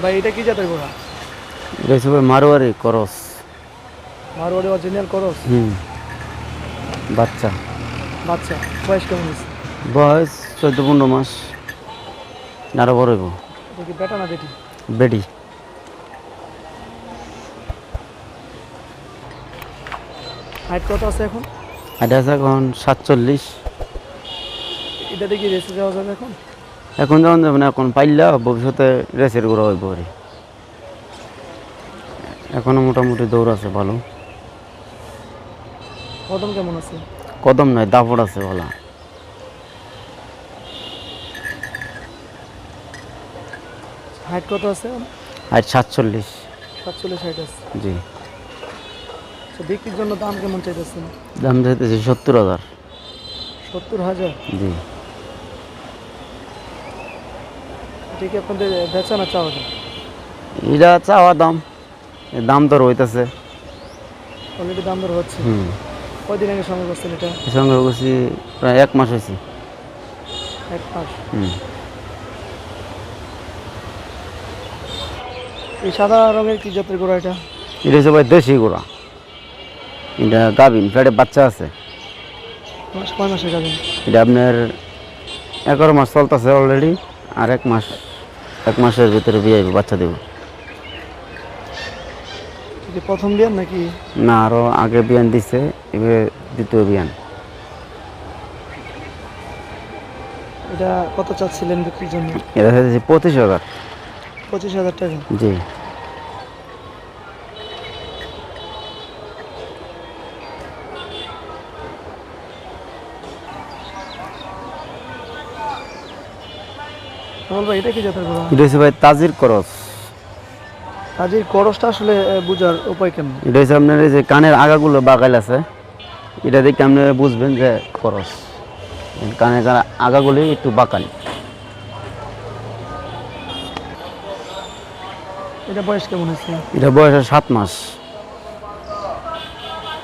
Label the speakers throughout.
Speaker 1: ভাই এটা কি জাতের ঘোড়া?
Speaker 2: এটা হচ্ছে ভাই মারোয়ারি করস।
Speaker 1: মারোয়ারি অরিজিনাল করস?
Speaker 2: হুম। বাচ্চা।
Speaker 1: বাচ্চা। বয়স কেমন হয়েছে?
Speaker 2: বয়স চোদ্দ পনেরো মাস। আরও বড় হইব।
Speaker 1: বেটা না বেটি?
Speaker 2: বেডি
Speaker 1: হাইট কত আছে এখন?
Speaker 2: এটা আছে এখন সাতচল্লিশ।
Speaker 1: এটা দেখি রেসে যাওয়া যাবে এখন?
Speaker 2: এখন যেমন যাবে না এখন পাইলা ভবিষ্যতে রেসের গোড়া হইব আর এখনও মোটামুটি দৌড় আছে ভালো।
Speaker 1: কদম কেমন আছে?
Speaker 2: কদম নাই দাপড় আছে ভালো।
Speaker 1: হাইট কত আছে?
Speaker 2: আর সাতচল্লিশ।
Speaker 1: সাতচল্লিশ হাইট আছে।
Speaker 2: জি।
Speaker 1: আচ্ছা বিক্রির জন্য দাম কেমন চাইতেছেন?
Speaker 2: দাম চাইতেছি সত্তর হাজার।
Speaker 1: সত্তর হাজার?
Speaker 2: জি।
Speaker 1: এটা কি আপনাদের বেচা না চাওয়া দাম?
Speaker 2: এটা চাওয়া দাম। দাম তো রইতেছে
Speaker 1: অলরেডি দাম দর হচ্ছে। কয়দিন আগে সংগ্রহ করছেন এটা?
Speaker 2: সঙ্গে করছি প্রায় এক মাস হয়েছে।
Speaker 1: এক মাস?
Speaker 2: হুম।
Speaker 1: এই সাদা রঙের কি জাতের গোড়া এটা?
Speaker 2: এটা হচ্ছে ভাই দেশি গোড়া। এটা গাভিন ফেটে বাচ্চা আছে।
Speaker 1: মাস কয় মাসে যাবেন
Speaker 2: এটা আপনার এগারো মাস চলতেছে অলরেডি আর এক মাস এক মাসের ভিতরে বিয়ে হইব, বাচ্চা দেব।
Speaker 1: প্রথম বিয়ান নাকি?
Speaker 2: না আরও আগে বিয়ান দিছে এবারে দ্বিতীয় বিয়ান।
Speaker 1: এটা কত চাচ্ছিলেন বিক্রির জন্য?
Speaker 2: এটা হচ্ছে পঁচিশ হাজার।
Speaker 1: পঁচিশ হাজার টাকা।
Speaker 2: জি।
Speaker 1: বল ভাই এটা কি জাতের গোড়া
Speaker 2: এটা হচ্ছে ভাই তাজির করস।
Speaker 1: করসটা আসলে আহ, বুঝার উপায় কেমন?
Speaker 2: এটা হচ্ছে আপনার এই যে কানের আগাগুলো বাগাইল আছে এটা দেখে আপনি বুঝবেন যে করস। কানের আগাগুলি একটু বাঁকাল
Speaker 1: এটা বয়স কেমন
Speaker 2: এটা বয়স সাত মাস।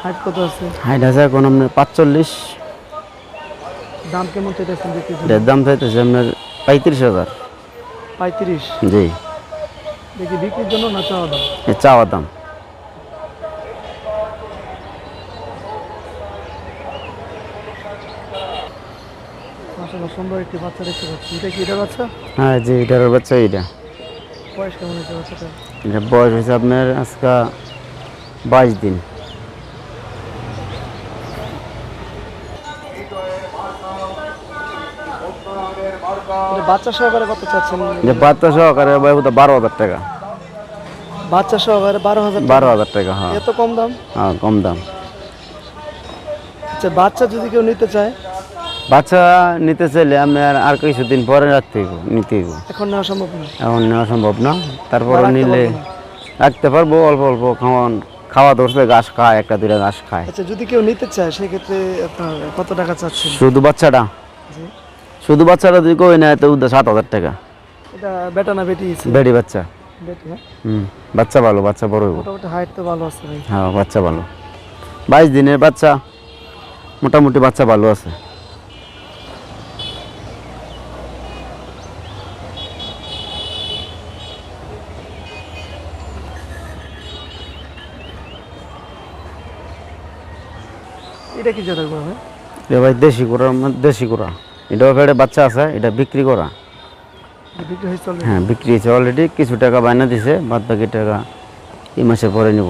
Speaker 1: হাইট কত আছে?
Speaker 2: হাইট আছে এখন আপনার পাঁচচল্লিশ।
Speaker 1: দাম কেমন চাইতেছেন
Speaker 2: এটার দাম চাইতেছে আপনার পঁয়ত্রিশ হাজার।
Speaker 1: পঁয়ত্রিশ।
Speaker 2: জি।
Speaker 1: দেখি বিক্রির জন্য না চাওয়া দাম?
Speaker 2: এ চাওয়া দাম।
Speaker 1: মাসাল্লাহ সুন্দর একটি বাচ্চা দেখতে পাচ্ছি। এটা কি এটা বাচ্চা?
Speaker 2: হ্যাঁ জি এটার বাচ্চা এটা
Speaker 1: বয়স কেমন হয়েছে বাচ্চাটা
Speaker 2: এটা বয়স হয়েছে আপনার আজকে বাইশ দিন।
Speaker 1: বাচ্চা সহকারে কত চাচ্ছেন?
Speaker 2: যে বাচ্চা সহকারে ভাই বারো হাজার টাকা।
Speaker 1: বাচ্চা সহকারে বারো হাজার
Speaker 2: বারো হাজার টাকা হ্যাঁ।
Speaker 1: এত কম দাম?
Speaker 2: হ্যাঁ কম দাম।
Speaker 1: আচ্ছা বাচ্চা যদি কেউ নিতে চায়?
Speaker 2: বাচ্চা নিতে চাইলে আমি আর কিছুদিন পরে রাখতে হইব নিতে হইব।
Speaker 1: এখন নেওয়া সম্ভব না?
Speaker 2: এখন নেওয়া সম্ভব না। তারপরে নিলে রাখতে পারব অল্প অল্প খাওয়ান খাওয়া ধরছে ঘাস খায় একটা দুইটা ঘাস খায়।
Speaker 1: আচ্ছা যদি কেউ নিতে চায় সেক্ষেত্রে আপনার কত টাকা চাচ্ছেন?
Speaker 2: শুধু বাচ্চাটা।
Speaker 1: জি।
Speaker 2: শুধু বাচ্চাটা তুই কই না তো সাত হাজার টাকা।
Speaker 1: এটা বেটা না বেটি
Speaker 2: বেড়ি বাচ্চা।
Speaker 1: বেটি হ্যাঁ?
Speaker 2: হুম বাচ্চা ভালো বাচ্চা বড় হইব।
Speaker 1: হাইট তো ভালো আছে ভাই।
Speaker 2: হ্যাঁ বাচ্চা ভালো। বাইশ দিনের বাচ্চা মোটামুটি বাচ্চা ভালো আছে।
Speaker 1: এটা কি জাতের ভাই?
Speaker 2: দেশি মধ্যে দেশি গোড়া এটাও ফেটে বাচ্চা আছে এটা বিক্রি করা? হ্যাঁ বিক্রি হয়েছে অলরেডি কিছু টাকা বায়না দিছে বাদ বাকি টাকা এই মাসের পরে নিব।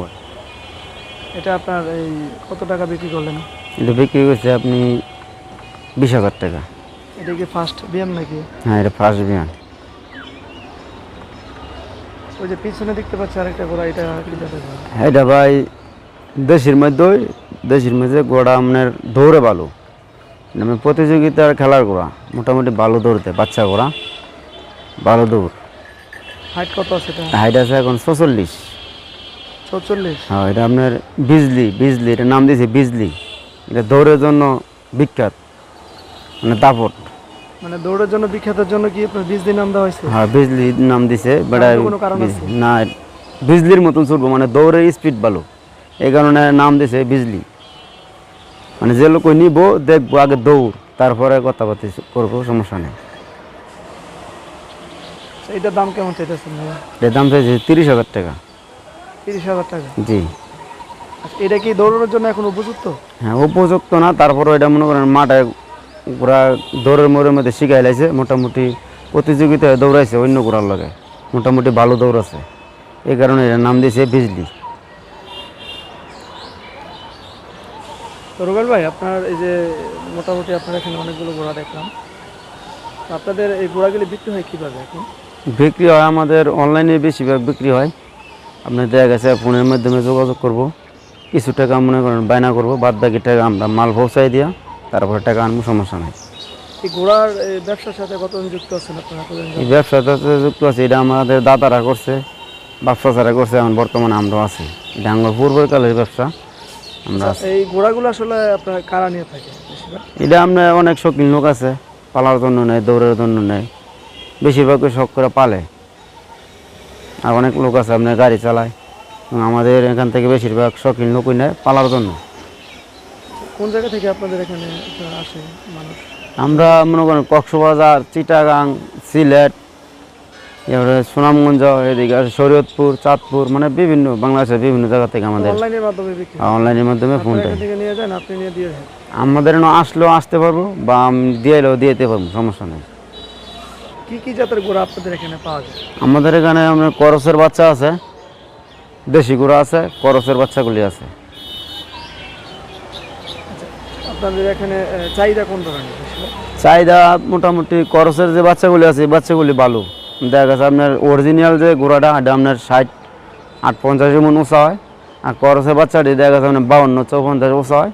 Speaker 1: এটা আপনার এই কত টাকা বিক্রি করলেন?
Speaker 2: এটা বিক্রি করছে আপনি বিশ হাজার টাকা।
Speaker 1: এটা কি ফার্স্ট বিএম নাকি?
Speaker 2: হ্যাঁ এটা ফার্স্ট বিয়ান।
Speaker 1: ওই যে পিছনে দেখতে পাচ্ছি আরেকটা গোড়া এটা
Speaker 2: এটা ভাই দেশের মধ্যে দেশের মধ্যে গোড়া আপনার দৌড়ে ভালো মানে প্রতিযোগিতার খেলার গোড়া। মোটামুটি ভালো দৌড়তে বাচ্চা গোড়া। ভালো দৌড়
Speaker 1: হাইট কত আছে এটা?
Speaker 2: হাইট আছে এখন ছচল্লিশ।
Speaker 1: চৌচল্লিশ
Speaker 2: হ্যাঁ এটা আপনার বিজলি বিজলি এটা নাম দিয়েছে বিজলি। এটা দৌড়ের জন্য বিখ্যাত। মানে দাপট।
Speaker 1: মানে দৌড়ের জন্য বিখ্যাতের জন্য কি আপনার দিন নাম দেওয়া হয়েছে?
Speaker 2: হ্যাঁ বিজলি নাম দিছে বেটা? না বিজলির মতন চলবো মানে দৌড়ের স্পিড ভালো এই কারণে নাম দিছে বিজলি। মানে যে লোক নিব দেখব আগে দৌড় তারপরে কথা কথাবার্তা করব সমস্যা নেই।
Speaker 1: এটার দাম কেমন চাইতেছেন
Speaker 2: এর দাম চাইছে তিরিশ হাজার টাকা।
Speaker 1: তিরিশ হাজার টাকা?
Speaker 2: জি।
Speaker 1: আচ্ছা এটা কি দৌড়ানোর জন্য এখন উপযুক্ত?
Speaker 2: হ্যাঁ উপযুক্ত না তারপরে এটা মনে করেন মাঠে পুরা দৌড়ের মোড়ের মধ্যে শিখাই লাইছে মোটামুটি প্রতিযোগিতায় দৌড়াইছে অন্য ঘোড়ার লগে। মোটামুটি ভালো দৌড়াছে এই কারণে এর নাম দিয়েছে বিজলি।
Speaker 1: তো রুবেল ভাই আপনার এই যে মোটামুটি আপনার এখানে অনেকগুলো ঘোড়া দেখলাম। আপনাদের এই ঘোড়াগুলি বিক্রি হয় কীভাবে এখন?
Speaker 2: বিক্রি হয় আমাদের অনলাইনে বেশিরভাগ বিক্রি হয়। আপনার দেখা গেছে ফোনের মাধ্যমে যোগাযোগ করব। কিছু টাকা মনে করেন বায়না করব বাদ বাকি টাকা আমরা মাল পৌঁছাই দিয়া তারপরে টাকা আনব সমস্যা নাই।
Speaker 1: এই ঘোড়ার এই ব্যবসার সাথে কতজন যুক্ত আছেন আপনারা কতজন
Speaker 2: এই ব্যবসাটা তো যুক্ত আছে এটা আমাদের দাদারা করছে ব্যবসা যারা করছে এখন বর্তমানে আমরাও আছি। এটা আমার পূর্বের কালের ব্যবসা। আমরা আছি।
Speaker 1: এই ঘোড়াগুলো আসলে আপনার কারা নিয়ে থাকে
Speaker 2: এটা আমরা অনেক শৌখিন লোক আছে পালার জন্য নেয় দৌড়ের জন্য নেয়। বেশিরভাগ শখ করে পালে। আর অনেক লোক আছে আপনার গাড়ি চালায়। এবং আমাদের এখান থেকে বেশিরভাগ শৌখিন লোকই নেয় পালার জন্য।
Speaker 1: কোন জায়গা থেকে আপনাদের এখানে আসে মানুষ?
Speaker 2: আমরা মনে করেন কক্সবাজার চিটাগাং সিলেট এবারে সুনামগঞ্জ এদিকে আছে শরীয়তপুর চাঁদপুর মানে বিভিন্ন বাংলাদেশের বিভিন্ন জায়গা থেকে আমাদের
Speaker 1: অনলাইনের মাধ্যমে বিক্রি।
Speaker 2: অনলাইনের মাধ্যমে ফোন
Speaker 1: আপনারা
Speaker 2: দেয়
Speaker 1: এখান থেকে নিয়ে যান আপনি নিয়ে দিয়ে দেন
Speaker 2: আমাদের আসলেও আসতে পারব বা দিয়ে এলেও দিয়ে দিতে পারব সমস্যা নেই।
Speaker 1: কি কি জাতের ঘোড়া আপনাদের এখানে পাওয়া যায়?
Speaker 2: আমাদের এখানে আমরা করসের বাচ্চা আছে দেশি গুঁড়া আছে করসের বাচ্চাগুলি আছে।
Speaker 1: আপনাদের এখানে চাহিদা কোন ধরনের?
Speaker 2: চাহিদা মোটামুটি করসের যে বাচ্চাগুলি আছে এই বাচ্চাগুলি ভালো। দেখা গেছে আপনার অরিজিনাল যে গুঁড়াটা এটা আপনার ষাট আট পঞ্চাশ মন উঁচা হয়। আর করসের বাচ্চাটি দেখা গেছে আপনার বাউন্ন চৌপঞ্চাশ উঁচা হয়।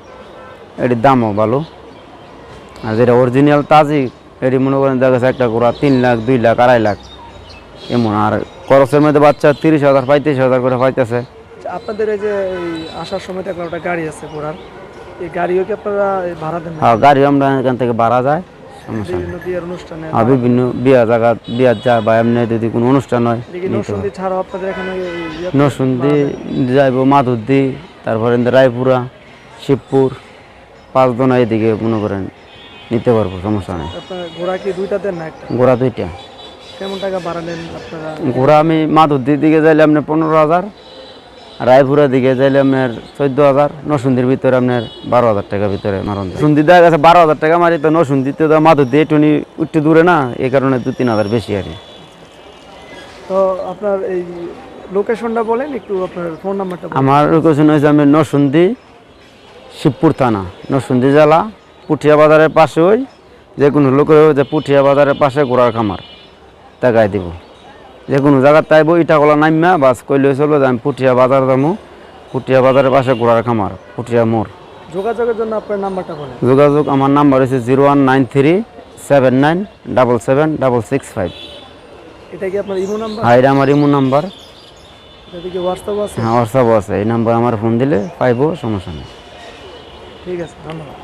Speaker 2: এটির দামও ভালো। আর যেটা অরিজিনাল তাজি এটি মনে করেন দেখা গেছে একটা গুঁড়া তিন লাখ দুই লাখ আড়াই লাখ এমন। আর করসের মধ্যে বাচ্চা তিরিশ হাজার পঁয়ত্রিশ হাজার করে পাইতেছে।
Speaker 1: আচ্ছা, আপনাদের এই যে আসার সময় দেখলাম একটা গাড়ি আছে ঘোড়ার। এই গাড়িও কি আপনারা ভাড়া দেন?
Speaker 2: আর গাড়ি আমরা এখান থেকে ভাড়া যায়। সমস্যা
Speaker 1: বিভিন্ন বিয়ের অনুষ্ঠানে
Speaker 2: আর বিভিন্ন বিয়া জায়গা বিয়ার যায় বা এমনি যদি কোনো অনুষ্ঠান হয়
Speaker 1: এদিকে নরসিংদী ছাড়াও আপনাদের এখানে ইয়ে
Speaker 2: নরসুন্দি যাইব মাধুরদি তারপরে রায়পুরা শিবপুর পাঁচদোনা এদিকে মনে করেন নিতে পারব সমস্যা নেই।
Speaker 1: ঘোড়া কি দুইটা দেন না একটা?
Speaker 2: ঘোড়া দুইটা।
Speaker 1: কেমন টাকা ভাড়া আপনারা?
Speaker 2: ঘোড়া আমি মাধুরদির দিকে যাইলে আপনি পনেরো হাজার রায়পুরের দিকে যাইলে আপনার চোদ্দ হাজার নসুন্দির ভিতরে আপনার বারো হাজার টাকার ভিতরে মারণ যায় সুন্দি দেখা গেছে বারো হাজার টাকা মারি তো নসুন্দিতে তো মাধুরদি টুনি উঠতে দূরে না এই কারণে দু তিন হাজার বেশি আর কি।
Speaker 1: তো আপনার এই লোকেশনটা বলেন একটু আপনার ফোন নাম্বারটা
Speaker 2: আমার লোকেশন হয়েছে আমি নরসুন্দি শিবপুর থানা নরসুন্দি জেলা পুঠিয়া বাজারের পাশে ওই যে কোনো লোকের যে পুঠিয়া বাজারের পাশে ঘোড়ার খামার টাকায় দিব। যে কোনো জায়গার তাইব ইটাকলা নাইমা বাস কইলে চলো যে আমি পুঠিয়া বাজার যাব পুঠিয়া বাজারের পাশে ঘোড়ার খামার পুঠিয়া মোড়।
Speaker 1: যোগাযোগের জন্য আপনার নাম্বারটা বলেন।
Speaker 2: যোগাযোগ আমার নাম্বার হচ্ছে zero one nine three seven nine double seven double six five.
Speaker 1: এটা কি আপনার ইমো নাম্বার?
Speaker 2: হাইরা আমার ইমো নাম্বার।
Speaker 1: এটা কি হোয়াটসঅ্যাপ আছে?
Speaker 2: হ্যাঁ হোয়াটসঅ্যাপও আছে এই নাম্বার আমার ফোন দিলে পাইবো সমস্যা নেই।
Speaker 1: ঠিক আছে ধন্যবাদ।